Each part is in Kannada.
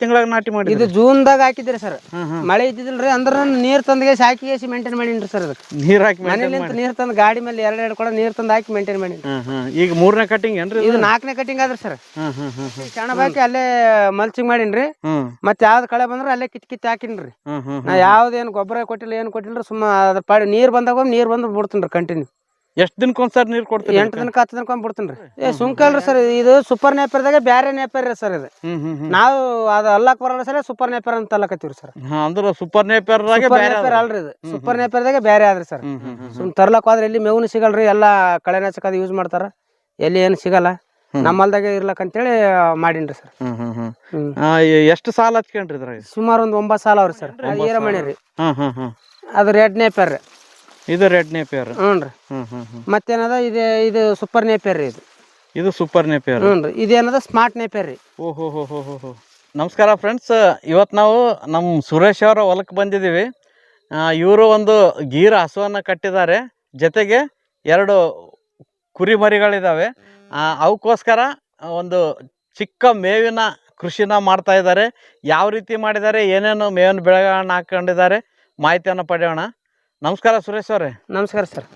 ತಿಂಗಳಾಗ ನಾಟಿ ಮಾಡಿ ಇದು ಜೂನ್ ದಾಗ ಹಾಕಿದ್ರಿ ಸರ್. ಮಳೆ ಇದ್ದಿದ್ದಿಲ್ರಿ ಅಂದ್ರ ನೀರ್ ತಂದ್ಗೆ ಹಾಕಿ ಮೇಂಟೈನ್ ಮಾಡಿ ಸರ್ ಅದಕ್ಕೆ ನೀರ್ ಹಾಕಿ ಮನೇಲಿಂತ ನೀರ್ ತಂದ್ ಗಾಡಿ ಮೇಲೆ ಎರಡು ಎರಡು ಕೂಡ ನೀರ್ ತಂದ್ ಹಾಕಿ ಮೇಂಟೈನ್ ಮಾಡಿ ಈಗ ಮೂರನೇ ಕಟಿಂಗ್ ಏನ್ರಿ ಇದು? ನಾಲ್ಕನೇ ಕಟಿಂಗ್ ಆದ್ರಿ ಸರ್. ಬಾಕಿ ಅಲ್ಲೇ ಮಲ್ಚಿಂಗ್ ಮಾಡಿನ್ರಿ. ಮತ್ತೆ ಯಾವ್ದು ಕಳೆ ಬಂದ್ರೆ ಅಲ್ಲೇ ಕಿತ್ ಕಿತ್ ಹಾಕಿನ್ರಿ. ನಾ ಯಾವ್ದೇನು ಗೊಬ್ಬರ ಕೊಟ್ಟಿಲ್ಲ ಏನು ಕೊಟ್ಟಿಲ್ಲ ಸುಮ್ಮ ಅದ್ರ ಪಾಡಿ ನೀರ್ ಬಂದಾಗ ನೀರ್ ಬಂದು ಬಿಡ್ತೀನಿ ಕಂಟಿನ್ಯೂ ಎಷ್ಟ್ ದಿನಕ್ಕೊಂದ್ಸರಿ ನೀರು ಕೊಡ್ತೀರಿ ಎಂಟು ದಿನಕ್ಕೆ ಹತ್ತು ದಿನಕ್ಕೆ ಬಿಡ್ತೀನಿ ರೀ. ಏ ಸುಂಕ ಅಲ್ರಿ ಸರ್ ಇದು ಸೂಪರ್ ನೇಪರ್ದಾಗ ಬೇರೆ ನೇಪರ್ ರೀ ಸರ್ ಇದು. ಹ್ಮ್ ಹ್ಮ್ ಹ್ಮ್. ನಾವು ಅದು ಅಲ್ಲಕ್ ಬರಲ್ಲ ಸರ್ ಸೂಪರ್ ನೇಪರ್ ಅಂತ ಅಲ್ಲಕತ್ತೀವಿ ಸರ್. ಹಾ, ಅಂದ್ರ ಸೂಪರ್ ನೇಪರ್ ಸೂಪರ್ ಬೇರೆ ನೇಪರ್ ಅಲ್ರಿ ಇದು. ಸೂಪರ್ ನೇಪರ್ದಾಗ ಬೇರೆ ಆದ್ರಿ ಸರ್. ಹ್ಮ್ ಹ್ಮ್ ಹ್ಮ್ ಸುಮ್ ತರ್ಲಕ್ ಹೋದ್ರೆ ಎಲ್ಲಿ ಮೇವ್ನು ಸಿಗಲ್ರಿ ಎಲ್ಲ ಕಳೆನಾಶಕ ಅದು ಯೂಸ್ ಮಾಡ್ತಾರ. ಎಲ್ಲಿ ಏನು ಸಿಗಲ್ಲ. ನಮ್ಮಲ್ದಾಗೆ ಇರ್ಲಕ್ ಅಂತೇಳಿ ಮಾಡಿನ್ರಿ ಸರ್. ಹ್ಮ್ ಹ್ಮ್ ಹ್ಮ್. ಹ್ಮ್. ಆ, ಎ- ಎಷ್ಟು ಸಾಲ ಹಚ್ಕೊಂಡ್ರಿ ಇದ್ರಾಗ? ಸುಮಾರು ಒಂದು ಒಂಬತ್ತು ಸಾಲ ಅವ್ರಿ ಸರ್ ಈರಮಣಿ ರೀ. ಅದು ರೆಡ್ ನೇಪರ್ ರೀ. ಇದು ರೆಡ್ ನೇಪಿಯರ್. ಹ್ಞೂ ರೀ ಹ್ಮ್ ಮತ್ತೇನದ? ಇದು ಇದು ಸೂಪರ್ ನೇಪಿಯರ್ ರೀ ಇದು. ಇದು ಸೂಪರ್ ನೇಪಿಯರ್. ಹ್ಞೂ ರೀ ಇದೇನದ? ಸ್ಮಾರ್ಟ್ ನೇಪಿಯರ್ ರೀ. ಓಹೋ ಹೋ ಹೋ ಹೋ ಹೋ ನಮಸ್ಕಾರ ಫ್ರೆಂಡ್ಸ್. ಇವತ್ತು ನಾವು ನಮ್ಮ ಸುರೇಶ್ ಅವರ ಹೊಲಕ್ಕೆ ಬಂದಿದ್ದೀವಿ. ಇವರು ಒಂದು ಗೀರ ಹಸುವನ್ನು ಕಟ್ಟಿದ್ದಾರೆ. ಜೊತೆಗೆ ಎರಡು ಕುರಿಮರಿಗಳಿದ್ದಾವೆ ಆ, ಅವಕ್ಕೋಸ್ಕರ ಒಂದು ಚಿಕ್ಕ ಮೇವಿನ ಕೃಷಿನ ಮಾಡ್ತಾ ಇದ್ದಾರೆ. ಯಾವ ರೀತಿ ಮಾಡಿದ್ದಾರೆ? ಏನೇನು ಮೇವಿನ ಬೆಳೆಗಳನ್ನ ಹಾಕೊಂಡಿದ್ದಾರೆ? ಮಾಹಿತಿಯನ್ನು ಪಡೆಯೋಣ. ನಮಸ್ಕಾರ ಸುರೇಶ್ ಅವರೇ. ನಮಸ್ಕಾರ ಸರ್.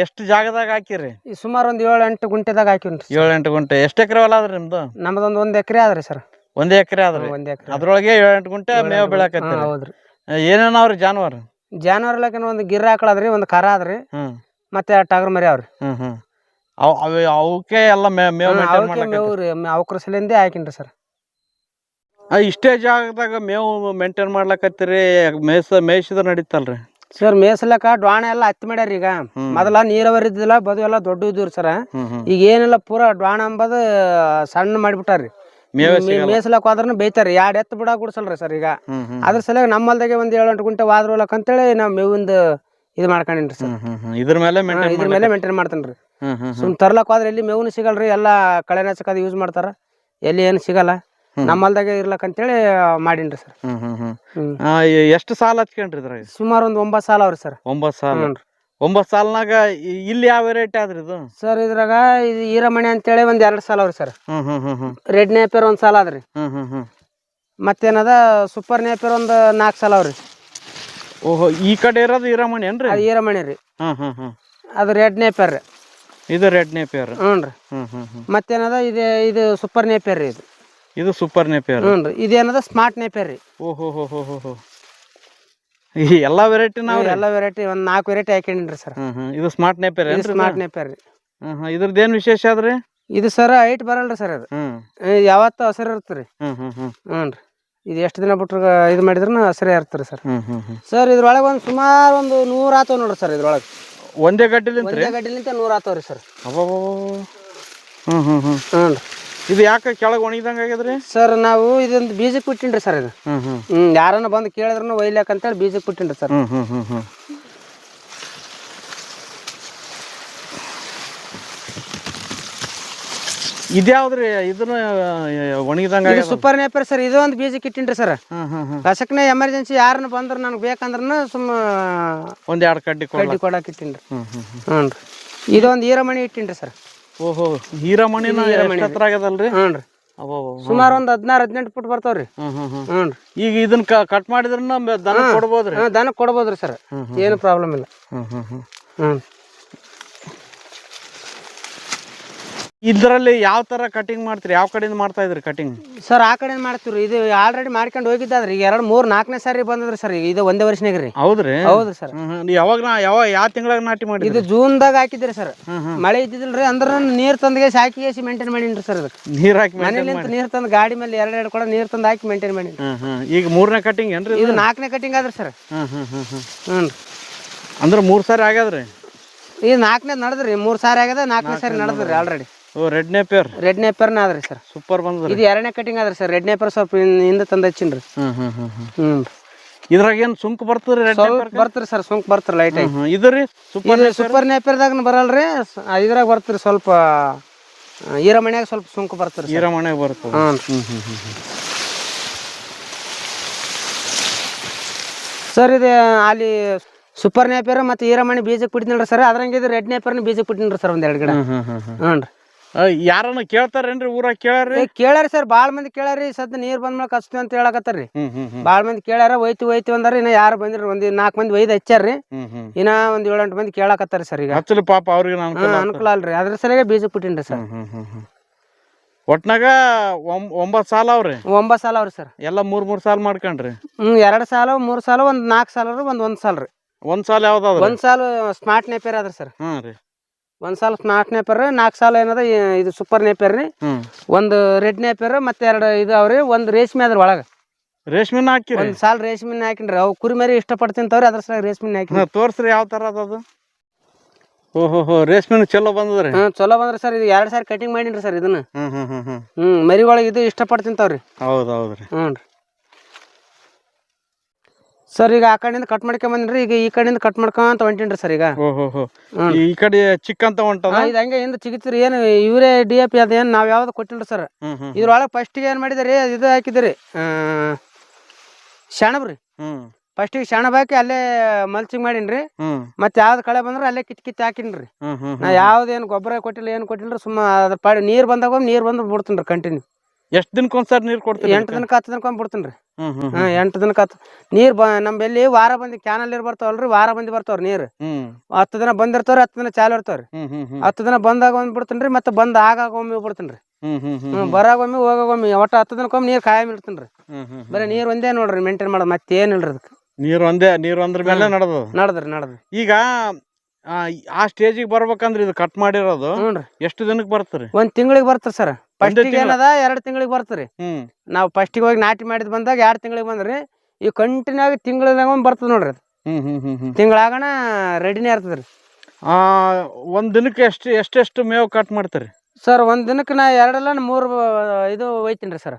ಎಷ್ಟು ಜಾಗದಾಗ ಹಾಕಿರಿ? ಈ ಸುಮಾರು ಒಂದು ಏಳು ಎಂಟು ಗುಂಟೆದಾಗ ಹಾಕಿವ್ರಿ ಏಳು ಎಂಟು ಗುಂಟೆ. ಎಷ್ಟು ಎಕರೆ ಹೊಲ ಅದ್ರಿ ನಿಮ್ದು? ನಮ್ದೊಂದು ಒಂದು ಎಕರೆ ಆದ್ರಿ ಸರ್. ಒಂದೇ ಎಕರೆ ಆದ್ರಿ? ಒಂದು ಎಕರೆ. ಅದ್ರೊಳಗೆ ಏಳು ಎಂಟು ಗುಂಟೆ ಮೇವು ಬೆಳಕತ್ತೀರಿ. ಹೌದ್ರಿ. ಏನೇನು ಅವ್ರಿ ಜಾನುವಾರು? ಲೆಕ್ಕ ಒಂದು ಗಿರ್ ಆಕಳದ್ರಿ ಒಂದು ಕರ ಆದ್ರಿ ಹ್ಮ್. ಮತ್ತೆ ಟಗರ್ ಮರಿ ಅವ್ರಿ. ಹ್ಮ್ ಹ್ಮ್. ಅವು ಅವ ಅವಕ್ಕೆ ಎಲ್ಲ ಮೇವು ಅವಕ್ಕೆ ಮೇವು ರೀ ಅವಕ್ರ ಸಲಿಂದೇ ಹಾಕಿನ್ರಿ ಸರ್. ಇಷ್ಟೇ ಜಾಗದಾಗ ಮೇವು ಮೇಂಟೈನ್ ಮಾಡ್ಲಕತ್ತೀರಿ ಮೇಯ್ಸ ಮೇಯ್ಸಿದ್ರೆ ನಡೀತಲ್ರಿ? ಸರ್ ಮೇಸಲಕ ಡ್ವಾಣ ಎಲ್ಲ ಹತ್ತಿ ಮಾಡ್ಯಾರ ಈಗ. ಮೊದಲ ನೀರಾವರಿ ಇದ್ದಿಲ್ಲ ಬದು ಎಲ್ಲ ದೊಡ್ಡ ಇದ್ರು ಸರ್. ಈಗ ಏನಿಲ್ಲ ಪೂರ ಡ್ವಾಣ ಅಂಬದು ಸಣ್ಣ ಮಾಡಿಬಿಟ್ಟಾರ್ರಿ ಮೇಸಲಕ್ ಹೋದ್ರನು ಬೈತಾರಿ ಎರಡು ಎತ್ತು ಬಿಡ ಗುಡ್ಸಲ್ರಿ ಸರ್ ಈಗ. ಅದ್ರ ಸಲುವಾಗಿ ನಮ್ಮಲ್ದಾಗೆ ಒಂದ್ ಏಳು ಎಂಟು ಗುಂಟೆ ವಾದ್ರೊಲಕ್ ಅಂತೇಳಿ ನಾವ್ ಮೇವಿಂದ ಇದು ಮಾಡ್ಕೊಂಡಿನ್ರಿ ಸರ್. ಇದ್ರ ಮೇಲೆ ಮೇಂಟೈನ್ ಇದ್ರ ಮೇಲೆ ಮೇಂಟೈನ್ ಮಾಡ್ತೇನೆ ರೀ ಹ್ಮ್ ಹ್ಮ್ ಹ್ಮ್. ಸುಮ್ ತರ್ಲಕ್ ಹೋದ್ರೆ ಎಲ್ಲಿ ಮೇವನು ಸಿಗಲ್ರಿ ಎಲ್ಲಾ ಕಳೆನಾಶಕ ಅದು ಯೂಸ್ ಮಾಡ್ತಾರ. ಎಲ್ಲಿ ಏನು ಸಿಗಲ್ಲ. ಹ್ಮ್. ಹೊಲ್ದಾಗ ಇರ್ಲಕ್ ಅಂತೇಳಿ ಮಾಡಿನ್ರಿ ಸರ್. ಹ್ಮ್ ಹ್ಮ್ ಹ್ಮ್. ಹ್ಮ್. ಆ, ಎ- ಎಷ್ಟು ಸಾಲ ಹಚ್ಕೊಂಡ್ರಿ ಇದ್ರಾಗ ಸುಮಾರು ಒಂದ್ ಒಂಬತ್ತು ಸಾಲ ಅವ್ರಿ ಸರ್. ಒಂಬತ್ತು ಸಾಲ. ಹ್ಞೂ ಒಂಬತ್ತು ಸಾಲ್ನಾಗ ಇ- ಇಲ್ಲಿ ಯಾವ ವೆರೈಟಿ ಆದ್ರಿ ಇದು? ಸರ್ ಇದ್ರಾಗ ಇದು ಈರಮಣಿ ಅಂತೇಳಿ ಒಂದ್ ಎರಡು ಸಾಲ ಅವ್ರಿ ಸರ್. ಹ್ಮ್ ಹ್ಮ್ ಹ್ಮ್ ಹ್ಮ್. ರೆಡ್ ನೇಪೇರ್ ಒಂದ್ ಸಾಲ ಅದ್ರಿ ಹ್ಮ್ ಹ್ಮ್ ಹ್ಮ್. ಮತ್ತೇನದ ಸೂಪರ್ ನೇಪೇರ್ ಒಂದ್ ನಾಲ್ಕು ಸಾಲ ಅವ್ರಿ. ಓಹೋ ಈ ಕಡೆ ಇರೋದು ಈರಮಣಿ ಏನ್ರಿ? ಅದು ಈರಮಣಿ ರೀ. ಹ್ಮ್ ಹ್ಮ್ ಹ್ಮ್. ಅದು ರೆಡ್ ನೇಪರ್ ರೀ. ಇದು ರೆಡ್ ನೇಪಿಯರ್ ಹ್ಞೂ ರೀ ಹ್ಮ್ ಹ್ಮ್ ಹ್ಮ್. ಮತ್ತೇನದ ಇದು ಇದು ಸೂಪರ್ ನೇಪೇರ್ ರೀ ಇದು. ಇದು ಸೂಪರ್ ನೇಪಿಯರ್ ಹ್ಞೂ ರೀ. ಇದೇನದ ಸ್ಮಾರ್ಟ್ ನೇಪಿಯರ್ ರೀ. ಓಹೋ ಹೋ ಹೋ ಹೋ ಹೋ ಈ ಎಲ್ಲಾ ವೆರೈಟಿ ನಾವು ಎಲ್ಲ ವೆರೈಟಿ ಒಂದು ನಾಲ್ಕು ವೆರೈಟಿ ಹಾಕೊಂಡಿನ್ರಿ ಸರ್. ಹ್ಮ್ ಹ್ಮ್. ಇದು ಸ್ಮಾರ್ಟ್ ನೇಪಿಯರ್ ಇದು ಸ್ಮಾರ್ಟ್ ನೇಪಿಯರ್ ರೀ. ಹ್ಮ್ ಹ್ಮ್. ಇದ್ರದ್ದು ಏನ್ ವಿಶೇಷ ಆದ್ರಿ? ಇದು ಸರ್ ಹೈಟ್ ಬರಲ್ರಿ ಸರ್ ಅದು. ಯಾವತ್ತ ಹಸಿರು ಇರುತ್ತೆ ರೀ. ಹ್ಮ್ ಹ್ಮ್ ಹ್ಮ್. ಹ್ಞೂ ರೀ. ಇದು ಎಷ್ಟು ದಿನ ಬಿಟ್ರು ಇದು ಮಾಡಿದ್ರು ಹಸಿರೇ ಇರ್ತಾರೆ ಸರ್. ಹ್ಮ್ ಹ್ಮ್ ಹ್ಮ್. ಸರ್ ಇದ್ರೊಳಗೆ ಒಂದು ಸುಮಾರು ಒಂದು ನೂರು ಆತವ್ ನೋಡ್ರಿ ಸರ್ ಇದ್ರೊಳಗೆ. ಒಂದೇ ಗಡ್ಡಿಲಿಂತ ಒಂದೇ ಗಡ್ಡಿಲಿಂತ ನೂರು ಆತವ್ರಿ ಸರ್. ಅಬ್ಬಬ್ಬಬ್ಬ. ಹ್ಮ್ ಹ್ಮ್ ಹ್ಮ್. ಹ್ಞೂ ರೀ. ಇದು ಯಾಕೆ ಕೆಳಗೆ ಒಣಗಿದಂಗ ಆಗ್ಯದ್ರಿ? ಸರ್ ನಾವು ಇದೊಂದು ಬೀಜಕ್ಕೆ ಬಿಟ್ಟಿನ್ರಿ ಸರ್ ಇದು. ಹ್ಮ್ ಹ್ಮ್. ಹ್ಞೂ ಯಾರನ್ನ ಬಂದು ಕೇಳಿದ್ರು ಒಯ್ಲಾಕ ಅಂತೇಳಿ ಬೀಜಕ್ಕೆ ಬಿಟ್ಟಿನ್ರಿ ಸರ್. ಹ್ಮ್ ಹ್ಮ್ ಹ್ಮ್ ಹ್ಮ್. ಇದ್ಯಾವ್ದ್ರಿ ಇದನ್ನ ಒಣಗಿದಂಗ ಇದು ಸೂಪರ್ ನೇಪರ್ ಸರ್ ಇದು ಒಂದು ಬೀಜಕ್ಕೆ ಕಿಟ್ಟಿನ್ರಿ ಸರ್. ಹ್ಮ್ ಹ್ಮ್ ಹ್ಮ್. ಕಸಕ್ನೆ ಎಮರ್ಜೆನ್ಸಿ ಯಾರನ್ನ ಬಂದ್ರು ನನಗೆ ಬೇಕಂದ್ರನ ಸುಮ್ಮ ಒಂದ್ ಎರಡು ಕಡ್ಡಿ ಕೊಡ್ಲ? ಕಡ್ಡಿ ಕೊಡಕ್ಕೆ ಇಟ್ಟಿನ್ರಿ. ಹ್ಮ್ ಹ್ಮ್ ಹ್ಮ್. ಹ್ಞೂ ರೀ ಇದೊಂದು ಈರಮಣಿ ಇಟ್ಟಿನ್ರಿ ಸರ್. ಓಹೋ ಹೀರಮಣಿನ ಎಷ್ಟು ಹತ್ರ ಆಗ್ಯದಲ್ರಿ ಹ್ಞೂ ರೀ. ಸುಮಾರು ಒಂದು ಹದಿನಾರು ಹದಿನೆಂಟು ಫುಟ್ ಬರ್ತಾವ್ರಿ. ಹ್ಮ್ ಹ್ಮ್ ಹ್ಮ್. ಹ್ಞೂ ರೀ. ಈಗ ಇದನ್ನ ಕಟ್ ಮಾಡಿದ್ರ ದನ ಕೊಡ್ಬೋದ್ರಿ? ದನ ಕೊಡ್ಬೋದ್ರಿ ಸರ್. ಏನು ಪ್ರಾಬ್ಲಮ್ ಇಲ್ಲ. ಹ್ಮ್ ಹ್ಮ್ ಹ್ಮ್. ಹ್ಞೂ. ಇದ್ರಲ್ಲಿ ಯಾವ ತರ ಕಟಿಂಗ್ ಮಾಡ್ತೀರಿ? ಯಾವ ಕಡೆಯಿಂದ ಮಾಡ್ತಾ ಇದ್ರಿ ಕಟಿಂಗ್ ಸರ್ ಆ ಕಡೆ ಮಾಡ್ತೀವಿ ಇದು ಆಲ್ರೆಡಿ ಮಾಡ್ಕೊಂಡು ಹೋಗಿದ್ದಾದ್ರಿ. ಈಗ ಎರಡು ಮೂರು ನಾಲ್ಕನೇ ಸಾರಿ ಬಂದದ್ರಿ ಸರ್ ಈಗ ಇದು ಒಂದೇ ವರ್ಷನಾಗ ರೀ. ಹೌದ್ರಿ? ಹೌದ್ರಿ ಸರ್. ಯಾವಾಗ ಯಾವ ಯಾವ ತಿಂಗಳಾಗ ನಾಟಿ ಮಾಡಿ ಇದು ಜೂನ್ದಾಗ ಹಾಕಿದ್ರಿ ಸರ್ ಮಳೆ ಇದ್ದಿದ್ದಿಲ್ರಿ ಅಂದ್ರೆ ನೀರು ತಂದ್ಗೆ ಹಾಕಿ ಮೇಂಟೈನ್ ಮಾಡಿನ್ರಿ ಸರ್ ಅದಕ್ಕೆ ನೀರ್ ಹಾಕಿ ಮನೇಲಿಂತ ನೀರು ತಂದು ಗಾಡಿ ಮೇಲೆ ಎರಡು ಎರಡು ಕೂಡ ನೀರು ತಂದು ಹಾಕಿ ಮೇಂಟೈನ್ ಹ್ಮ್ ಈಗ ಮೂರನೇ ಕಟಿಂಗ್ ಏನ್ರಿ ಇದು? ನಾಲ್ಕನೇ ಕಟಿಂಗ್ ಆದ್ರಿ ಸರ್ ಹ್ಮ್ ಹ್ಮ್ ಹ್ಮ್ ಹ್ಮ್. ಹ್ಞೂ ಅಂದ್ರ ಮೂರ್ ಸಾರಿ ಆಗ್ಯಾದ್ರಿ? ಇದು ನಾಲ್ಕನೇ ನಡೆದ್ರಿ. ಮೂರು ಸಾರಿ ಆಗ್ಯದ ನಾಲ್ಕನೇ ಸಾರಿ ನಡೆದ್ರಿ ಆಲ್ರೆಡಿ ರೆಡ್ ನೇಪರ್ ರೆಡ್ ನೇಪರ್ನ ಆದ್ರಿ ಸರ್ ಸೂಪರ್ ಬಂದ್ರಿ ಇದು ಎರಡನೇ ಕಟಿಂಗ್ ಆದ್ರಿ ಸರ್ ರೆಡ್ ನೇಪರ್ ಸ್ವಲ್ಪ ಹಿಂದೆ ತಂದು ಹಚ್ಚಿನ್ರಿ ಹ್ಮ್ ಇದ್ರಾಗ ಏನ್ ಸುಂಕ ಬರ್ತದ್ರಿ ರೆಡ್ ಬರ್ತೀರಿ ಸರ್ ಸುಂಕ್ ಬರ್ತೀರಿ ಲೈಟ್ ಇದು ರೀ ಇದ್ರಿ ಸೂಪರ್ ಸೂಪರ್ ನೇಪರ್ದಾಗ ಬರಲ್ರಿ. ಇದ್ರಾಗ ಬರ್ತೀರಿ ಸ್ವಲ್ಪ ಈರಮಣ್ಯಾಗ ಸ್ವಲ್ಪ ಸುಂಕ ಬರ್ತೀರಿ ಸರ್ ಬರ್ತದೆ ಸರ್ ಇದು ಅಲ್ಲಿ ಸೂಪರ್ ನೇಪರ್ ಮತ್ತೆ ಈರಮಣಿ ಬೀಜಕ್ಕೆ ಬಿಟ್ಟಿನಿ ಸರ್ ಅದ್ರಂಗೆ ಇದು ರೆಡ್ ನೇಪರ್ನ ಬೀಜಕ್ಕೆ ಬಿಟ್ಟಿನ್ರಿ ಸರ್ ಒಂದ್ ಎರಡು ಗಿಡ. ಹ್ಮ್ ಹ್ಞೂ ರೀ ಯಾರನ್ನ ಕೇಳ್ತಾರೇನ್ರಿ ಊರಾಗ ಕೇಳ್ರಿ ಕೇಳಾರ ಸರ್ ಬಾಳ ಮಂದಿ ಕೇಳ್ಯಾರಿ ಸದ್ದ ನೀರ್ ಬಂದ್ಮೇಲೆ ಕಚ್ತೀವಿ ಅಂತ ಹೇಳಕತ್ತಾರ್ರಿ. ಬಾಳ ಮಂದಿ ಕೇಳ್ಯಾರ ಒಯ್ತು ಒಯ್ತು ಅಂದ್ರೆ ಇನ್ನ ಯಾರು ಬಂದ್ರಿ ಒಂದ್ ನಾಲ್ಕು ಮಂದಿ ಒಯ್ದು ಹಚ್ಚಾರ್ರಿ ಇನ್ನ ಒಂದ್ ಏಳೆಂಟು ಮಂದಿ ಕೇಳಕತ್ತಾರ ಸರ್ ಈಗ. ಹಚ್ಚಲಿ ಪಾಪ ಅವ್ರಿಗೆ ಅನುಕೂಲ ಹಾ, ಅಲ್ರಿ ಅದ್ರ ಸರಿಯಾಗಿ ಬೀಜ ಬಿಟ್ಟಿನ್ರಿ ಸರ್. ಒಟ್ನಾಗ ಒಂಬತ್ ಸಾಲ ಅವ್ರಿ? ಒಂಬತ್ ಸಾಲ ಅವ್ರಿ ಸರ್. ಎಲ್ಲ ಮೂರ್ ಮೂರ್ ಸಾಲ ಮಾಡ್ಕೊಂಡ್ರಿ? ಹ್ಮ್ ಎರಡ್ ಸಾಲ ಮೂರ್ ಸಾಲ ಒಂದ್ ನಾಲ್ಕು ಸಾಲ ಒಂದ್ ಒಂದ್ ಸಾಲ ರೀ ಒಂದ್ ಸಾಲ ಯಾವ್ದಾವ್ರಿ ಒಂದ್ ಸಾಲ ಸ್ಮಾರ್ಟ್ ನೇಪೇರ್ ಅದ್ರಿ ಸರ್. ಹ್ಮ್ ರೀ. ಒಂದ್ ಸಾಲ ಸ್ಮಾರ್ಟ್ ನೇಪರ್ ನಾಲ್ಕು ಸಾಲ ಏನದ ಇದು ಸೂಪರ್ ನೇಪರ್ ರೀ ಒಂದು ರೆಡ್ ನೇಪರ್ ಮತ್ತೆ ಎರಡು ಇದು ಅವ್ರಿ ಒಂದ್ ರೇಷ್ಮೆ ಅದ್ರ ಒಳಗ. ರೇಷ್ಮೆನ ಹಾಕಿ ಒಂದ್ ಸಾಲ ರೇಷ್ಮೆ ಹಾಕಿನ್ರಿ. ಅವು ಕುರಿಮರಿ ಇಷ್ಟ ಪಡ್ತಿಂತವ್ರಿ ತಿಂತಾವ್ರಿ ಅದ್ರ ಸಲ ರೇಷ್ಮೆನ ಹಾಕಿ ತೋರ್ಸ್ರಿ ಯಾವ ತರ ಅದು. ಓಹೋ ಹೋ ರೇಷ್ಮೆನು ಚಲೋ ಬಂದದ್ರಿ. ಹ್ಮ್ ಚಲೋ ಬಂದ್ರಿ ಸರ್ ಇದು ಎರಡು ಸಾರಿ ಕಟಿಂಗ್ ಮಾಡಿನ್ರಿ ಸರ್ ಇದನ್ನ. ಹ್ಮ್ ಮರಿ ಒಳಗೆ ಇದು ಇಷ್ಟಪಟ್ಟು ತಿಂತಾವ್ರಿ ಹೌದ್ ಹೌದ್ರಿ. ಹ್ಞೂ ರೀ ಸರ್ ಈಗ ಆ ಕಡೆಯಿಂದ ಕಟ್ ಮಾಡ್ಕೊಂಬಂದ್ರಿ ಈಗ ಈ ಕಡೆಯಿಂದ ಕಟ್ ಮಾಡ್ಕೊಂತ ಹೊಂಟಿನ್ರಿ ಸರ್ ಈಗ. ಈ ಕಡೆ ಚಿಕ್ಕಂತ ಹೊಂಟದ? ಇದು ಹಂಗೆ ಹಿಂದೆ ಚಿಗಿತ್ರಿ ಏನು ಇವರೇ ಡಿ ಎ ಪಿ ಅದೇನು ನಾವು ಯಾವ್ದು ಕೊಟ್ಟಿಲ್ರಿ ಸರ್ ಇದ್ರೊಳಗೆ ಫಸ್ಟಿಗೆ ಏನು ಮಾಡಿದ್ರಿ ಅದು ಇದು ಹಾಕಿದ್ರಿ ಶಾಣಬ್ರಿ. ಫಸ್ಟ್ ಈಗ ಫಸ್ಟಿಗೆ ಸೆಣಬ್ ಹಾಕಿ ಅಲ್ಲೇ ಮಲ್ಚಿಂಗ್ ಮಾಡೀನ್ರಿ. ಮತ್ತೆ ಯಾವ್ದು ಕಳೆ ಬಂದ್ರೆ ಅಲ್ಲೇ ಕಿತ್ ಕಿತ್ ಹಾಕಿನ್ರಿ. ನಾ ಯಾವ್ದೇನು ಗೊಬ್ಬರ ಕೊಟ್ಟಿಲ್ಲ ಏನು ಕೊಟ್ಟಿಲ್ಲ ಸುಮ್ಮ ಅದ್ರ ಪಾಡಿ ನೀರು ಬಂದಾಗ ನೀರು ಬಂದ್ರೆ ಬಿಡ್ತೀನಿ ಕಂಟಿನ್ಯೂ ಎಷ್ಟ್ ದಿನಕ್ಕೊಂದ್ಸರಿ ನೀರು ಕೊಡ್ತೀರಿ ಎಂಟು ದಿನಕ್ಕೆ ಹತ್ತು ದಿನಕ್ಕೆ ಬಿಡ್ತೀನಿ ರೀ ಹ್ಮ್ ಹ್ಮ್ ಹ್ಮ್. ಎಂಟು ದಿನಕ್ಕೆ ಹತ್ತು. ನೀರು ಬ ನಮ್ಮಲ್ಲಿ ವಾರ ಬಂದು ಕ್ಯಾನಲ್ ನೀರು ಬರ್ತಾವಲ್ರಿ ವಾರ ಬಂದು ಬರ್ತಾವ್ರಿ ನೀರು. ಹ್ಮ್. ಹತ್ತು ದಿನ ಬಂದಿರ್ತಾವ್ರಿ ಹತ್ತು ದಿನ ಚಾಲು ಇರ್ತಾವ್ರಿ. ಹ್ಮ್ ಹ್ಮ್ ಹ್ಮ್. ಹತ್ತು ದಿನ ಬಂದಾಗ ಒಂದ್ ಬಿಡ್ತೀನಿ ರೀ ಮತ್ತೆ ಬಂದ್ ಆಗಾಗ ಒಮ್ಮೆ ಬಿಡ್ತೀನಿ ರೀ ಹ್ಮ್ ಹ್ಮ್ ಹ್ಮ್ ಹ್ಮ್. ಬರಾಗೊಮ್ಮೆ ಹೋಗಾಗೊಮ್ಮೆ ಒಟ್ಟು ಹತ್ತು ದಿನಕ್ಕೊಮ್ಮೆ ನೀರು ಕಾಯಂ ಇಡ್ತೀನಿ ರೀ ಹ್ಮ್ ಹ್ಮ್. ಬರೀ ನೀರು ಒಂದೇ ನೋಡ್ರಿ ಮೇಂಟೈನ್ ಮಾಡೋದು ಮತ್ತೆ ಇಲ್ರಿ ಅದಕ್ಕೆ. ನೀರ್ ಒಂದೇ ನೀರ್ ಅಂದ್ರ ಮೇಲೆ ನಡೆದ ನಡ್ದ್ರಿ ನಡ್ದ್ರಿ. ಈಗ ಆ, ಆ ಸ್ಟೇಜಿಗೆ ಬರ್ಬೇಕಂದ್ರೆ ಇದು ಕಟ್ ಮಾಡಿರೋದು ನೋಡ್ರಿ ರೀ ಎಷ್ಟು ದಿನಕ್ಕೆ ಬರ್ತೀರಿ? ಒಂದ್ ತಿಂಗಳಿಗೆ ಬರ್ತಾರೆ ಸರ್. ಫಸ್ಟಿಗೆ? ಏನದ? ಎರಡು ತಿಂಗಳಿಗೆ ಬರ್ತೀರಿ ಹ್ಮ್. ನಾವು ಫಸ್ಟಿಗೆ ಹೋಗಿ ನಾಟಿ ಮಾಡಿದ್ ಬಂದಾಗ ಎರಡು ತಿಂಗಳಿಗೆ ಬಂದ್ರಿ. ಈ ಕಂಟಿನ್ಯೂ ಆಗಿ ತಿಂಗಳಿಗೆ ಬರ್ತದ ನೋಡ್ರಿ ಅದು. ಹ್ಮ್ ಹ್ಮ್ ಹ್ಮ್ ಹ್ಮ್. ತಿಂಗಳಾಗಣ ರೆಡಿನೇ ಇರ್ತದ್ರಿ. ಆ ಒಂದ್ ದಿನಕ್ಕೆ ಎಷ್ಟು ಎಷ್ಟೆಷ್ಟು ಮೇವು ಕಟ್ ಮಾಡ್ತೀರಿ? ಸರ್ ಒಂದ್ ದಿನಕ್ಕೆ ನಾ ಎರಡಲ್ಲ ಮೂರು ಇದು ಒಯ್ತೀನಿ ಸರ್.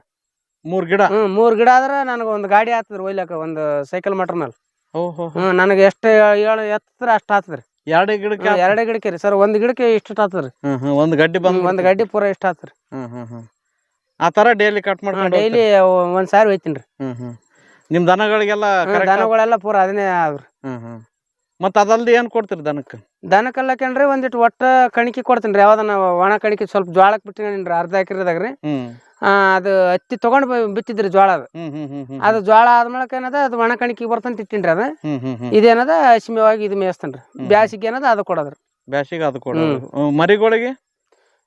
ಮೂರ್ ಗಿಡ? ಹ್ಮ್ ಮೂರ್ ಗಿಡ ಆದ್ರೆ ನನಗೆ ಒಂದ್ ಗಾಡಿ ಆಗ್ತದ್ರಿ ಒಯ್ಲಾಕ ಒಂದ್ ಸೈಕಲ್ ಮಟ್ರ್ ಮೇಲೆ ಹ್ಮ್ ನನಗೆ ಎಷ್ಟು ಏಳು ಎತ್ತರ ಅಷ್ಟು ಆಗ್ತದ್ರಿ ಎರಡೇ ಗಿಡಕ್ಕೆ ಎರಡೇ ಗಿಡಕ್ಕೆ ರೀ. ಸರ್ ಒಂದ್ ಗಿಡಕ್ಕೆ ಇಷ್ಟು ಆತದ್ರಿ ಹ್ಮ್ ಹ್ಮ್ ಒಂದ್ ಗಡ್ಡಿ ಬಂದ್ ಒಂದ್ ಗಡ್ಡಿ ಪೂರ ಇಷ್ಟ ಆತ್ರಿ ಹ್ಮ್ ಹ್ಮ್ ಹ್ಮ್. ಆ ತರ ಡೈಲಿ ಕಟ್ ಮಾಡ್ಕೊಂಡು ಡೈಲಿ ಒಂದ್ ಸಾರಿ ಒಯ್ತೀನಿ ರೀ. ಹ್ಮ್ ಹ್ಮ್. ನಿಮ್ ದನಗಳಿಗೆಲ್ಲ ದನಗಳೆಲ್ಲ ಪೂರ ಅದನ್ನೇ ಆದ್ರಿ ಹ್ಮ್ ಹ್ಮ್. ಮತ್ತ ಅದಲ್ದೆ ಏನ್ ಕೊಡ್ತೀರಿ ದನಕ್ಕೆ? ದನಕ್ಕಲ್ಲಕೇನ್ರಿ ಒಂದಿಟ್ಟು ಒಟ್ಟ ಕಣಿಕೆ ಕೊಡ್ತೀನಿ ರೀ. ಯಾವ್ದನ್ನ ಒಣ ಕಣಿಕೆ ಸ್ವಲ್ಪ ಜ್ವಾಳಕ್ ಬಿಟ್ಟಿನಿ ಅರ್ಧ ಎಕರೆದಾಗ ರೀ. ಅದು ಹತ್ತಿ ತಗೊಂಡ್ ಬಿತ್ತಿದ್ರಿ ಜೋಳ ಅದು. ಹ್ಮ್ ಹ್ಮ್ ಹ್ಮ್ ಹ್ಮ್ ಅದು ಜೋಳ ಆದ್ಮೇಲೆ ಏನದ ಅದು ಒಣ ಕಣಿಕೆ ಬರ್ತಂತ ಇಟ್ಟಿನ್ರಿ ಅದು. ಹ್ಮ್ ಹ್ಮ್ ಹ್ಮ್. ಇದೇನದ ಅಶ್ಮಿವಾಗಿ ಇದು ಮೇಯಿಸ್ತಾನ್ರಿ. ಬ್ಯಾಸಿಗೆ ಏನದ ಅದು ಕೊಡೋದ್ರಿ. ಬ್ಯಾಸಿಗೆ ಅದು ಕೊಡ ಮರಿಗಳಿಗೆ?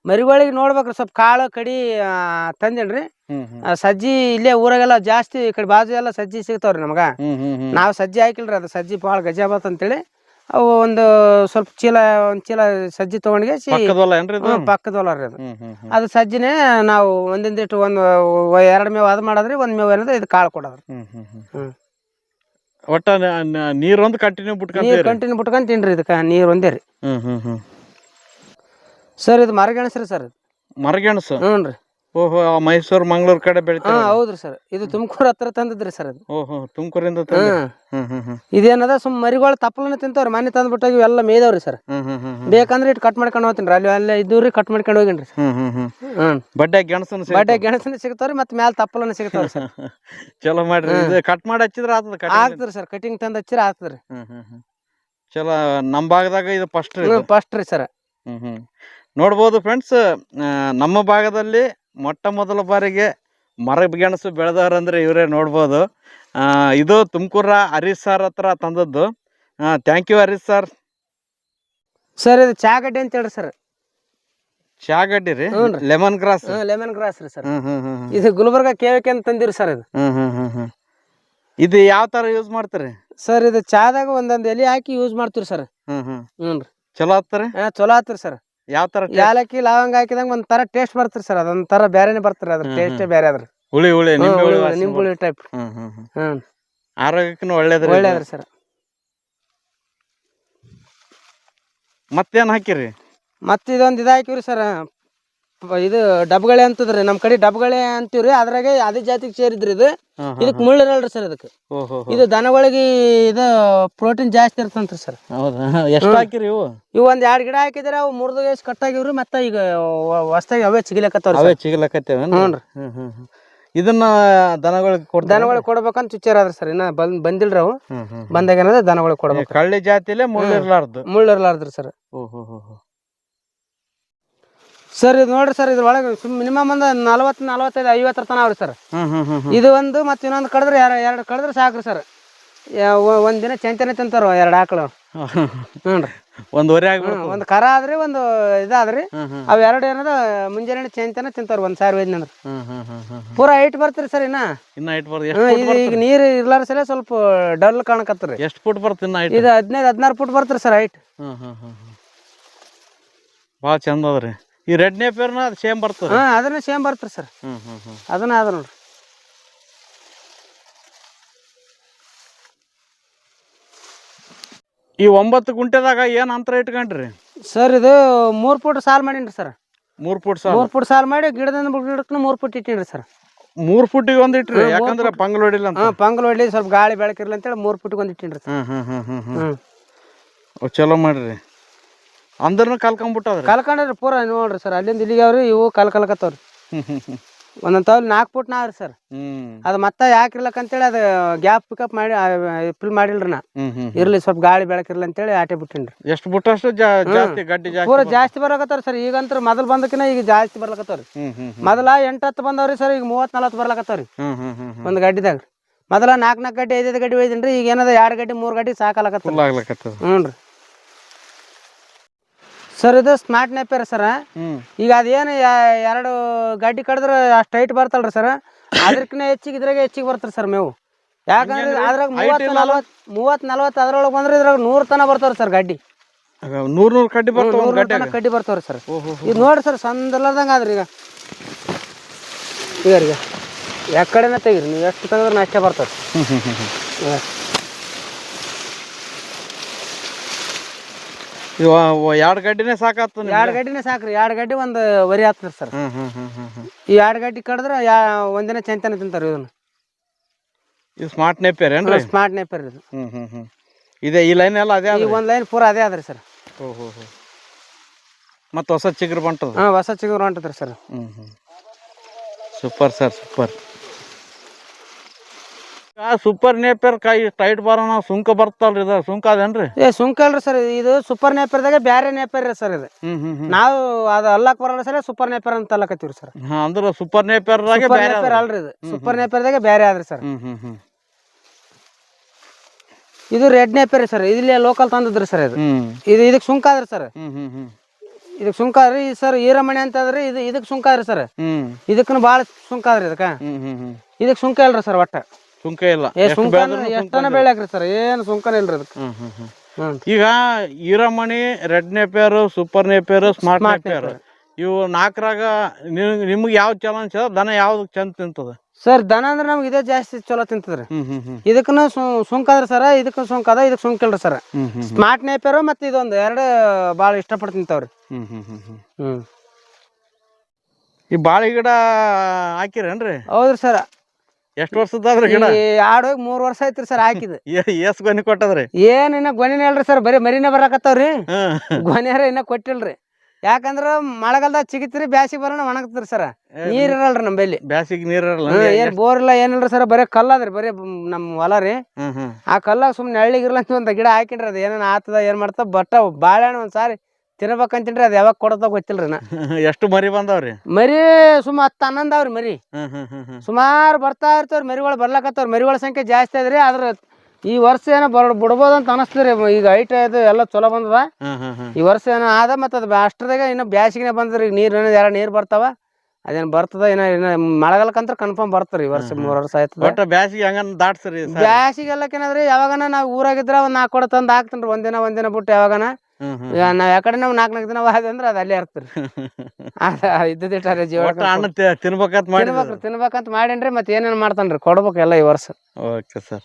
ಮರಿಗಳಿಗೆ ನೋಡ್ಬೇಕ್ರಿ ಸ್ವಲ್ಪ ಕಾಳು ಕಡಿ ಆ, ತಂದೇನ್ರಿ. ಹ್ಮ್ ಹ್ಮ್. ಆ, ಸಜ್ಜಿ ಇಲ್ಲೇ ಊರಾಗೆಲ್ಲ ಜಾಸ್ತಿ ಈ ಕಡೆ ಬಾಜು ಎಲ್ಲ ಸಜ್ಜಿ ಸಿಗ್ತಾವ್ರಿ ನಮಗ. ಹ್ಮ್ ಹ್ಮ್ ಹ್ಮ್. ನಾವು ಸಜ್ಜಿ ಹಾಕಿಲ್ರಿ ಅದು ಸಜ್ಜಿ ಭಾಳ ಗಜಾಬತ್ ಅಂತೇಳಿ. ಅವು ಒಂದು ಸ್ವಲ್ಪ ಚೀಲ ಒಂದು ಚೀಲ ಸಜ್ಜಿ ತೊಗೊಂಡ್ಗೆ ಪಕ್ಕದಲ್ಲ ಏನ್ರಿ ಇದು? ಪಕ್ಕದ ಹೊಲ ರೀ ಅದು. ಹ್ಮ್ ಹ್ಮ್ ಹ್ಮ್. ಅದು ಸಜ್ಜಿನೇ ನಾವು ಒಂದಿಂದಿಟ್ಟು ಒಂದು ಎರಡು ಮೇವು ಅದು ಮಾಡೋದ್ರಿ ಒಂದು ಮೇವು ಏನಂದ್ರೆ ಇದು ಕಾಳು ಕೊಡೋದ್ರಿ. ಹ್ಮ್ ಹ್ಮ್ ಹ್ಮ್. ಹ್ಮ್. ಒಟ್ಟ ನ- ನ- ನೀರೊಂದು ಕಂಟಿನ್ಯೂ ನೀರು ಬಿಟ್ಕೊಂತೀರಿ ಕಂಟಿನ್ಯೂ ಬಿಟ್ಕೊಂಡು ತಿನ್ರಿ ಇದಕ್ಕೆ ನೀರು ಒಂದೇ ರೀ. ಹ್ಮ್ ಹ್ಮ್ ಹ್ಮ್. ಸರ್ ಇದು ಮರಗೆಣಸ್ರಿ ಸರ್ ಮರಗೆಣಸು? ಹ್ಞೂ ರೀ ಓಹೋ ಆ ಮೈಸೂರು ಮಂಗಳೂರು ಕಡೆ ಹಾಂ ಬೆಳಿತಾರೆ ಹೌದ್ರಿ ಸರ್. ಇದು ತುಮಕೂರು ಹತ್ರ ತಂದಿದ್ರಿ ಸರ್ ಅದು. ಓಹೋ ತುಮಕೂರಿಂದ ಹ್ಮ್ ಹ್ಮ್ ಹ್ಮ್ ಹ್ಮ್. ಇದೇನದ ಸುಮ್ ಮರಿಗಳು ತಪ್ಪಲನ್ನ ತಿಂತಾವ್ರಿ ಮನೆ ತಂದ್ಬಿಟ್ಟಾಗ ಇವೆಲ್ಲ ಮೇಯ್ದವ್ರಿ ಸರ್. ಹ್ಮ್ ಹ್ಮ್ ಹ್ಮ್ ಹ್ಮ್. ಬೇಕಂದ್ರೆ ಇಟ್ಟು ಕಟ್ ಮಾಡ್ಕೊಂಡು ಹೋಗ್ತೀನಿ ಅಲ್ಲಿ ಅಲ್ಲೇ ಇದ್ದೂರಿ ಕಟ್ ಮಾಡ್ಕೊಂಡು ಹೋಗಿನ್ರಿ ಸರ್. ಹ್ಮ್ ಹ್ಮ್ ಹ್ಮ್. ಹ್ಞೂ ಬಡ್ಡೆ ಸಿಗ್ತಾವ. ಬಡ್ಡೆ ಗೆಣಸನ ಸಿಗ್ತಾವ್ರಿ ಮತ್ತೆ ಮ್ಯಾಲ ತಪ್ಪಲನ್ನ ಸಿಗ್ತಾವ್ರಿ ಸರ್. ಚಲೋ ಮಾಡ್ರಿ. ಇದು ಕಟ್ ಮಾಡಿ ಹಚ್ಚಿದ್ರ ಆತದ. ಆಗ್ತದ್ರಿ ಸರ್. ಕಟಿಂಗ್ ತಂದು ಹಚ್ಚಿರ ಆಗ್ತದ್ರಿ ಹ್ಮ್ ಹ್ಮ್ ಹ್ಮ್. ಚಲೋ ನಮ್ಮ ಭಾಗದಾಗ ಇದು ಫಸ್ಟ್ ಹ್ಞೂ ಫಸ್ಟ್ ರೀ ಸರ್. ಹ್ಮ್ ಹ್ಮ್. ನೋಡ್ಬೋದು ಫ್ರೆಂಡ್ಸ್ ನಮ್ಮ ಭಾಗದಲ್ಲಿ ಮೊಟ್ಟ ಮೊದಲ ಬಾರಿಗೆ ಮರ ಗೆಣಸು ಬೆಳೆದವರಂದರೆ ಇವರೇ ನೋಡ್ಬೋದು. ಇದು ತುಮಕೂರ ಹರೀಶ್ ಸರ್ ಹತ್ರ ತಂದದ್ದು. Thank you Harish sir. Sir ಇದು ಚಾ ಗಡ್ಡೆ ಅಂತ ಹೇಳ್ರಿ ಸರ್. ಚಾ ಗಡ್ಡಿ ರೀ? ಹ್ಞೂ. ಲೆಮನ್ ಗ್ರಾಸ್ ಹ್ಞೂ ಲೆಮನ್ ಗ್ರಾಸ್ ರೀ ಸರ್. ಇದು ಗುಲ್ಬರ್ಗ ಕೇವಕ್ಕೆ ಅಂತ ತಂದಿರಿ ಸರ್ ಇದು. ಇದು ಯಾವ ತರ ಯೂಸ್ ಮಾಡ್ತೀರಿ? ಸರ್ ಇದು ಚಾದಾಗ ಒಂದೊಂದು ಎಲೆ ಹಾಕಿ ಯೂಸ್ ಮಾಡ್ತೀರಿ ಸರ್. ಹ್ಮ್ ಹ್ಮ್. ಹ್ಞೂ ರೀ. ಚಲೋ ಆಗ್ತಾರೆ ಹಾಂ ಚಲೋ ಆಗ್ತೀರಿ ಸರ್. ಯಾವ ತರ? ಯಾಲಕ್ಕಿ ಲವಂಗ ಹಾಕಿದಂಗ ಒಂದ್ ತರ ಟೇಸ್ಟ್ ಬರ್ತ್ರಿ ಸರ್ ಅದೊಂದ್ ತರ ಬೇರೆನೆ ಬರ್ತಾರೆ ಅದ್ರ ಟೇಸ್ಟ್. ಬೇರೆ ಅದ್ರ. ಹುಳಿ ಹುಳಿ ನಿಂಬೆ ಹುಳಿ ನಿಂಬುಳಿ ಟೈಪ್ ಹ್ಮ್ ಆರೋಗ್ಯಕ್ಕೂ ಒಳ್ಳೇದ್ರಿ. ಒಳ್ಳೇದ್ರಿ ಸರ್ ಮತ್ತೇನ್ ಹಾಕಿರಿ? ಮತ್ತೆ ಇದೊಂದ್ ಇದು ಹಾಕಿವ್ರಿ ಸರ್ ಇದು ಡಬ್ಗಳೆ ಅಂತದ್ರಿ ನಮ್ ಕಡೆ ಡಬ್ಗಳೆ ಅಂತೀವ್ರಿ ಅದ್ರಾಗೆ ಅದೇ ಜಾತಿಗೆ ಸೇರಿದ್ರಿ ಇದು. ಇದಕ್ ಮುಳ್ಳು ಇರಲ್ರಿ ಸರ್ ಇದಕ್ಕೆ ಇದು ದನಗಳಿಗೆ ಇದು ಪ್ರೋಟೀನ್ ಜಾಸ್ತಿ ಇರ್ತಂತ್ರಿ ಸರ್. ಎಷ್ಟು ಹಾಕಿರಿ ಇವು? ಇವು ಒಂದ್ ಎರಡ್ ಗಿಡ ಹಾಕಿದ್ರೆ ಅವು ಮುರಿದು ಎಷ್ಟು ಕಟ್ಟಾಗಿವ್ರಿ ಮತ್ತ ಈಗ ಹೊಸದಾಗಿ ಅವೇ ಚಿಗಿಲಕತ್ತಾವ್ರಿ ಅವೇ ಚಿಗ್ಲಕತ್ತೇವ ಹ್ಞೂ. ಇದನ್ನ ದನಗಳಿಗೆ ದನಗಳಿಗೆ ಕೊಡ್ಬೇಕಂತ ಚುಚ್ಚಾರ ಸರ್ ಇನ್ನ ಬಂದ್ ಬಂದಿಲ್ರಿ ಅವು. ಬಂದಾಗ ಏನದ ದನಗಳಿಗೆ ಕೊಡ್ಬೇಕು. ಕಳ್ಳಿ ಮುಳ್ಳ ಇರ್ಲಾರ್ದು ಮುಳ್ಳು ಇರ್ಲಾರ್ದ್ರಿ ಸರ್. ಓಹೋ ಹೋ ಹೋ. ಸರ್ ಇದು ನೋಡ್ರಿ ಸರ್ ಇದ್ರ ಒಳಗೆ ಮಿನಿಮಮ್ ಒಂದು ನಲವತ್ತು ನಲವತ್ತೈದು ಐವತ್ತರ ತನ ಅವ್ರಿ ಸರ್ ಹ್ಮ್ ಹ್ಮ್ ಹ್ಮ್ ಹ್ಮ್. ಇದು ಒಂದು ಮತ್ತೆ ಇನ್ನೊಂದು ಕಳೆದ್ರೆ ಎರಡು ಎರಡು ಕಳೆದ್ರೆ ಸಾಕ್ರಿ ಸರ್ ಒಂದು ದಿನ ಚೆಂತನೆ ತಿಂತಾರ ಎರಡು ಆಕಳು. ಹ್ಞೂ ರೀ ಒಂದೂವರೆ ಆಗ್ಬಿಡ್ತು. ಒಂದು ಕರ ಆದ್ರಿ ಒಂದು ಇದಾದ್ರಿ. ಅವ್ ಎರಡು ಏನದ ಮುಂಜಾನೆ ಚೆಂತನ ತಿಂತಾರ ಒಂದು ಸಾವಿರ ಐದು ಅಂದ್ರೆ ಹ್ಮ್ ಹ್ಮ್ ಹ್ಮ್ ಹ್ಮ್ ಹ್ಮ್. ಪೂರಾ ಹೈಟ್ ಬರ್ತೀರಿ ಸರ್ ಇನ್ನ. ಇನ್ನ ಹೈಟ್ ಬರ್ದು ಹ್ಮ್, ಇದು ಈಗ ನೀರು ಇರ್ಲಾರ ಸಲ ಸ್ವಲ್ಪ ಡಲ್ ಕಾಣಕತ್ತರಿ ಎಷ್ಟು ಫುಟ್ ಬರ್ತ ಇನ್ನ ಹೈಟ್ ಇದು ಹದಿನೈದು ಹದಿನಾರು ಫುಟ್ ಬರ್ತೀರಿ ಸರ್ ಹೈಟ್ ಹ್ಮ್ ಹ್ಮ್ ಹ್ಮ್ ಹ್ಮ್. ಭಾಳ ಚಂದ ಅದ್ರಿ. ಈ ರೆಡ್ ನೇಪೇರ್ನ ಅದು ಸೇಮ್ ಬರ್ತದೆ? ಹಾಂ ಅದನ್ನ ಸೇಮ್ ಬರ್ತೀರಿ ಸರ್. ಹ್ಮ್ ಹ್ಮ್ ಹ್ಮ್. ಅದನ್ನ ಅದ ನೋಡ್ರಿ. ಈ ಒಂಬತ್ತು ಗುಂಟೆದಾಗ ಏನ್ ಅಂತರ ಇಟ್ಕೊಂಡ್ರಿ? ಸರ್ ಇದು ಮೂರ್ ಫುಟ್ ಸಾಲ್ ಮಾಡಿನ್ರಿ ಸರ್. ಮೂರ್ ಫುಟ್ ಸಾಲ್? ಮೂರ್ ಫುಟ್ ಸಾಲ್ ಮಾಡಿ ಗಿಡದಿಂದ ಗಿಡಕ್ಕೆ ಮೂರು ಫುಟ್ ಇಟ್ಟಿನಿ ಸರ್. ಮೂರ್ ಫುಟಿಗೆ ಒಂದ್ ಇಟ್ರಿ? ಯಾಕಂದ್ರೆ ಪಂಗಲ್ ಹೊಡಿಲ್ಲ ಅಂತ. ಹಾಂ ಪಂಗಲ್ ಹೊಡ್ಲಿ ಸ್ವಲ್ಪ ಗಾಳಿ ಬೆಳಕಿರ್ಲಿ ಅಂತೇಳಿ ಮೂರ್ ಫುಟ್ಗೆ ಒಂದ್ ಇಟ್ಟಿನಿ ಸರ್. ಹ್ಮ್ ಹ್ಮ್ ಹ್ಮ್ ಹ್ಮ್ ಹ್ಮ್. ಹ್ಞೂ ಚಲೋ ಮಾಡ್ರಿ. ಅಂದ್ರನು ಕಲ್ಕೊಂಡ್ಬಿಟ್ಟವ್ರ ಕಲ್ಕೊಂಡ್ರಿ ಪೂರ ನೋಡ್ರಿ ಸರ್ ಅಲ್ಲಿಂದ ಇಲ್ಲಿಗೆ ಅವ್ರಿ ಇವು ಕಲ್ ಕಲ್ಕತ್ತವ್ರಿ. ಒಂದೊಂದು ತಾವಲ್ಲಿ ನಾಲ್ಕು ಫುಟ್ ನಾವ್ರಿ ಸರ್. ಹ್ಮ್. ಅದು ಮತ್ತೆ ಯಾಕಿರ್ಲಕ್ಕ ಅಂತೇಳಿ ಅದು ಗ್ಯಾಪ್ ಪಿಕಪ್ ಮಾಡಿ ಫಿಲ್ ಮಾಡಿಲ್ರಿ ನಾ. ಇರ್ಲಿ ಸ್ವಲ್ಪ ಗಾಳಿ ಬೆಳಕಿರ್ಲಿ ಅಂತೇಳಿ ಆಟೆ ಬಿಟ್ಟಿನ್ರಿ. ಎಷ್ಟು ಬಿಟ್ಟಷ್ಟು ಜಾಸ್ತಿ ಗಡ್ಡಿ ಪೂರ ಜಾಸ್ತಿ ಬರಕತ್ತಾರ ಸರ್ ಈಗಂತ್ರ ಮೊದಲ್ ಬಂದಕಿನ ಈಗ ಜಾಸ್ತಿ ಬರ್ಲಕತ್ತವ್ರಿ. ಮೊದಲ ಎಂಟ್ ಹತ್ತು ಬಂದವ್ರಿ ಸರ್ ಈಗ ಮೂವತ್ ನಲವತ್ತು ಬರ್ಲಕತ್ತವ್ರಿ ಒಂದ್ ಗಡ್ಡಿದಾಗ ಮೊದಲ ನಾಲ್ಕು ನಾಲ್ಕು ಗಡ್ಡಿ ಐದೈದು ಗಡ್ಡಿ ಒಯ್ದಿನ್ರಿ ಈಗ ಏನದ ಎರಡು ಗಡ್ಡಿ ಮೂರು ಗಡ್ಡಿ ಸಾಕಾಲಕತ್ತ ಹ್ಞೂ ರೀ ಸರ್ ಇದು ಸ್ಮಾರ್ಟ್ ನೆಪ್ಪೇರ ಸರ್. ಈಗ ಅದೇನು ಎರಡು ಗಡ್ಡಿ ಕಡಿದ್ರೆ ಅಷ್ಟು ಹೈಟ್ ಬರ್ತಲ್ರಿ ಸರ್. ಅದಕ್ಕಿಂತ ಹೆಚ್ಚಿಗೆ ಇದ್ರಾಗೆ ಹೆಚ್ಚಿಗೆ ಬರ್ತಾರೆ ಸರ್ ಮೇವು. ಯಾಕಂದ್ರೆ ಅದ್ರಾಗ ಮೂವತ್ತು ನಲ್ವತ್ತು ಮೂವತ್ತು ನಲ್ವತ್ತು ಅದ್ರೊಳಗೆ ಬಂದ್ರೆ ಇದ್ರಾಗ ನೂರು ತನ ಬರ್ತಾವ್ರಿ ಸರ್ ಗಡ್ಡಿ. ನೂರ್ ನೂರ್ ಕಡ್ಡಿ ಬರ್ತಾವ ಕಡ್ಡಿ ಬರ್ತಾವ್ರಿ ಸರ್. ಇದು ನೋಡ್ರಿ ಸರ್ ಸಂದಲ್ಲದಂಗೆ ಆದ್ರಿ ಈಗ. ಈಗ ಯಾಕಡೆನ ತೆಗೀರಿ ನೀವು ಎಷ್ಟು ತೆಗೆದ್ರೆ ಅಷ್ಟೇ ಬರ್ತಾವ್ರಿ ಹ್ಮ್ ಹ್ಮ್ ಹ್ಮ್ ಹ್ಮ್ ಈಗ ಇವ ಎರಡು ಗಡ್ಡಿನೇ ಸಾಕಾತು ನಿಮ್ಗೆ? ಎರಡು ಗಡ್ಡಿನೇ ಸಾಕ್ರಿ. ಎರಡು ಗಡ್ಡಿ ಒಂದು ವರಿ ಆಗ್ತದೆ ಸರ್. ಹ್ಮ್ ಹ್ಮ್ ಹ್ಮ್ ಹ್ಮ್ ಹ್ಮ್. ಈ ಎರಡು ಗಡ್ಡಿ ಕಡಿದ್ರೆ ಯಾ ಒಂದಿನ ಚಂತನ ತಿಂತಾರೆ ಇದನ್ನು ಇದು ಸ್ಮಾರ್ಟ್ ನೆಪ್ಪೇರ್ ಏನ್ರಿ? ಸ್ಮಾರ್ಟ್ ನೇಪರ್ ಇದು. ಹ್ಮ್ ಹ್ಮ್ ಹ್ಮ್. ಇದೆ ಈ ಲೈನ್ ಎಲ್ಲ ಅದೇ ಈ ಒಂದು ಲೈನ್ ಪೂರ ಅದೇ ಅದ್ರಿ ಸರ್. ಹೋ ಮತ್ತೆ ಹೊಸ ಚಿಗುರು ಬಂಟದ? ಹಾಂ ಹೊಸ ಚಿಗುರು ಹೊಂಟದ್ರಿ ಸರ್. ಹ್ಮ್ ಹ್ಮ್. Super sir super. Super napier ಕೈ ಟೈಟ್ ಬರೋಣ ಸುಂಕ ಬರ್ತಲ್ರಿ ಇದು. ಸುಂಕ ಅದೇನ್ರಿ? ಏ ಸುಂಕ ಅಲ್ರಿ ಸರ್ ಇದು ಸೂಪರ್ ನೇಪೇರ್ದಾಗ ಬ್ಯಾರೆ ನೇಪರ್ ರೀ ಸರ್ ಇದು. ಹ್ಮ್ ಹ್ಮ್ ಹ್ಮ್. ನಾವು ಅದು ಅಲ್ಲಕ್ ಬರಲ್ಲ ಸರ್ ಸೂಪರ್ ನೇಪರ್ ಅಂತ ಅಲ್ಲಕತ್ತೀವಿ ಸರ್. ಹಾ ಅಂದ್ರೆ ಸೂಪರ್ ನೇಪರ್ ಸೂಪರ್ ಬೇರೆ ನೇಪರ್ ಅಲ್ರಿ. ಇದು. ಸೂಪರ್ ನೇಪೇರ್ದಾಗ ಬ್ಯಾರೆ ಆದ್ರಿ ಸರ್. ಹ್ಮ್ ಹ್ಮ್ ಹ್ಮ್. ಇದು ರೆಡ್ ನೇಪರ್ ಸರ್ ಇಲ್ಲಿ ಲೋಕಲ್ ತಂದಿದ್ರಿ ಸರ್ ಇದು. ಹ್ಮ್. ಇದು ಇದಕ್ಕೆ ಸುಂಕ ಆದ್ರಿ ಸರ್. ಇದಕ್ ಹ್ಮ್ ಹ್ಮ್. ಇದಕ್ಕೆ ಸುಂಕ ರೀ ಸರ್ ಈರಮಣಿ ಅಂತ ಅದ್ರಿ ಇದು ಇದಕ್ಕೆ ಸುಂಕ ಆದ್ರಿ ಸರ್. ಹ್ಮ್. ಇದಕ್ಕೂ ಭಾಳ ಸುಂಕ ಆದ್ರಿ ಇದಕ್ಕ. ಇದಕ್ ಹ್ಮ್ ಹ್ಮ್. ಇದಕ್ಕೆ ಸುಂಕ ಇಲ್ರಿ ಸರ್ ಒಟ್ಟ. ಸುಂಕ ಇಲ್ಲ. ಏ ಸುಂಕ ಎಷ್ಟನ ಬೆಳ್ಯಾಕ್ರಿ ಸರ್? ಏನು ಸುಂಕನ ಇಲ್ರಿ ಅದಕ್ಕೆ. ಹ್ಮ್ ಹ್ಮ್ ಹ್ಮ್. ಈಗ ಈರಮಣಿ red napier super napier smart napier. ಇವು ನಾಲ್ಕರಾಗ ನಿಮ್ಗೆ ಯಾವ್ದು ಚಲೋ ಅನ್ಸದ ದನ ಯಾವ್ದು ಚಂದ ತಿಂತದ? ಸರ್ ದನ ಅಂದ್ರೆ ನಮ್ಗೆ ಇದೇ ಜಾಸ್ತಿ ಚಲೋ ತಿಂತದ್ರಿ. ಹ್ಮ್ ಹ್ಮ್ ಹ್ಮ್. ಇದಕ್ಕೂ ಸುಂಕ ಅದ್ರ ಸರ್ ಇದಕ್ಕೂ ಸುಂಕ ಅದ ಇದಕ್ಕೆ ಸುಂಕ ಇಲ್ರಿ ಸರ್. ಸ್ಮಾರ್ಟ್ ನೇಪಿಯರ್ ಮತ್ತೆ ಇದೊಂದು ಎರಡು ಭಾಳ ಇಷ್ಟಪಟ್ಟು ತಿಂತಾವ್ರಿ. ಹ್ಮ್ ಹ್ಮ್ ಹ್ಮ್ ಹ್ಮ್. ಹ್ಞೂ ಈ ಬಾಳೆ ಗಿಡ ಹಾಕಿರೇನ್ರಿ? ಹೌದ್ರಿ ಸರ್. ಎಷ್ಟು ವರ್ಷದಾದ್ರಿ ಗಿಡ? ಮೂರ್ ಆಡ್ ಹೋಗಿ ಮೂರು ವರ್ಷ ಐತ್ರಿ ಸರ್ ಹಾಕಿದ್. ಎಸ್ ಗೊನೆ ಕೊಟ್ಟದ್ರಿ? ಏನ್ ಇನ್ನ ಗೊನೆನೇ ಅಲ್ರಿ ಸರ್ ಬರೀ ಮರಿನೇ ಬರಾಕತ್ತಾವ್ರಿ. ಗೊನೆಯಾರ ಇನ್ನ ಕೊಟ್ಟಿಲ್ರಿ. ಯಾಕಂದ್ರ ಮಳೆಗಾಲದಾಗ ಚಿಗಿತ್ರಿ ಬ್ಯಾಸಿಗೆ ಬರೋಣ ಒಣಗತ್ರಿ ಸರ್. ನೀರ್ ಇರಲ್ರಿ ನಮ್ಮಲ್ಲಿ ಬ್ಯಾಸಿಗೆ ನೀರ್ ಇರಲ್ಲ ಏನ್ ಬೋರ್ ಇಲ್ಲ ಏನಿಲ್ರಿ ಸರ್ ಬರೀ ಕಲ್ಲದ್ರಿ ಬರೀ ನಮ್ ಹೊಲ ರೀ. ಆ ಕಲ್ಲಾಗ ಸುಮ್ನೆ ಹಳ್ಳಿಗಿರ್ಲ ಅಂತ ಒಂದ್ ಗಿಡ ಹಾಕಿನ್ರಿ ಅದ ಏನೇನ್ ಆತದ ಏನ್ ಮಾಡ್ತಾ ಬಟ್ಟ ಬಾಳೆಹಣ್ಣು ಒಂದ್ ಸಾರಿ ತಿನ್ಬೇಕಂತೀನ್ರಿ ಅದು ಯಾವಾಗ ಕೊಡತ್ತ ಗೊತ್ತಿಲ್ರಿ ನಾ. ಎಷ್ಟು ಮರಿ ಬಂದಾವ್ರಿ? ಮರಿ ಸುಮ್ಮ ಹತ್ತು ಹನ್ನೊಂದು ಅವ್ರಿ ಮರಿ. ಹ್ಮ್ ಹ್ಮ್ ಹ್ಮ್ ಹ್ಮ್. ಸುಮಾರು ಬರ್ತಾ ಇರ್ತಾವ್ರಿ ಮರಿಗಳು ಬರ್ಲಾಕತ್ತವ್ರಿ. ಮರಿಗಳ ಸಂಖ್ಯೆ ಜಾಸ್ತಿ ಅದ್ರಿ ಆದ್ರ ಈ ವರ್ಷ ಏನೋ ಬರ್ ಬಿಡ್ಬೋದು ಅಂತ ಅನಸ್ತದ್ರಿ. ಈಗ ಐಟ ಇದು ಎಲ್ಲ ಚಲೋ ಬಂದದ. ಹ್ಮ್ ಹ್ಮ್ ಹ್ಮ್. ಈ ವರ್ಷ ಏನೋ ಆದ ಮತ್ತು ಅದು ಅಷ್ಟ್ರದಾಗ ಇನ್ನು ಬ್ಯಾಸಿಗೆ ಬಂದ್ರಿ ಈಗ ನೀರು ಏನೋ ಯಾರ ನೀರು ಬರ್ತಾವ. ಅದೇನು ಬರ್ತದ ಏನೋ ಏನೋ ಮಳೆಗಾಲಕ್ಕಂತ್ರ ಕನ್ಫರ್ಮ್ ಬರ್ತರಿ ಈ ವರ್ಷ ಮೂರು ವರ್ಷ ಆಯ್ತದ. ಒಟ್ಟ ಬ್ಯಾಸಿಗೆ ಹಂಗ ದಾಟ್ಸ್ರಿ ಸರ್ ಬ್ಯಾಸಿಗೆಲ್ಲಕ್ಕೇನಾದ್ರಿ ಯಾವಾಗನ ನಾವು ಊರಾಗಿದ್ರ ಒಂದ್ ನಾಲ್ಕು ಕೊಡ ತಂದು ಹಾಕ್ತೇನ್ರಿ. ಒಂದಿನ ಒಂದಿನ ಬಿಟ್ಟು ಯಾವಾಗನ. ನಾವ್ ಯಾಕಡೆ ನಾವ್ ನಾಕ್ ನಾಲ್ಕು ದಿನ ಅಂದ್ರ ಅದ ಅಲ್ಲೇ ಇರ್ತೀರಿ. ಅದ ಇದ್ದದಿಟ್ಟಾರೆ ಜೀವ ತಿನ್ಬೇಕಂತ ತಿನ್ಬೇಕಂತ ಮಾಡೇನ್ರಿ ಮತ್ತೆ ಏನೇನ್ ಮಾಡ್ತಾನ್ರಿ? ಕೊಡ್ಬೇಕು ಎಲ್ಲ ಈ ವರ್ಷ. Okay sir.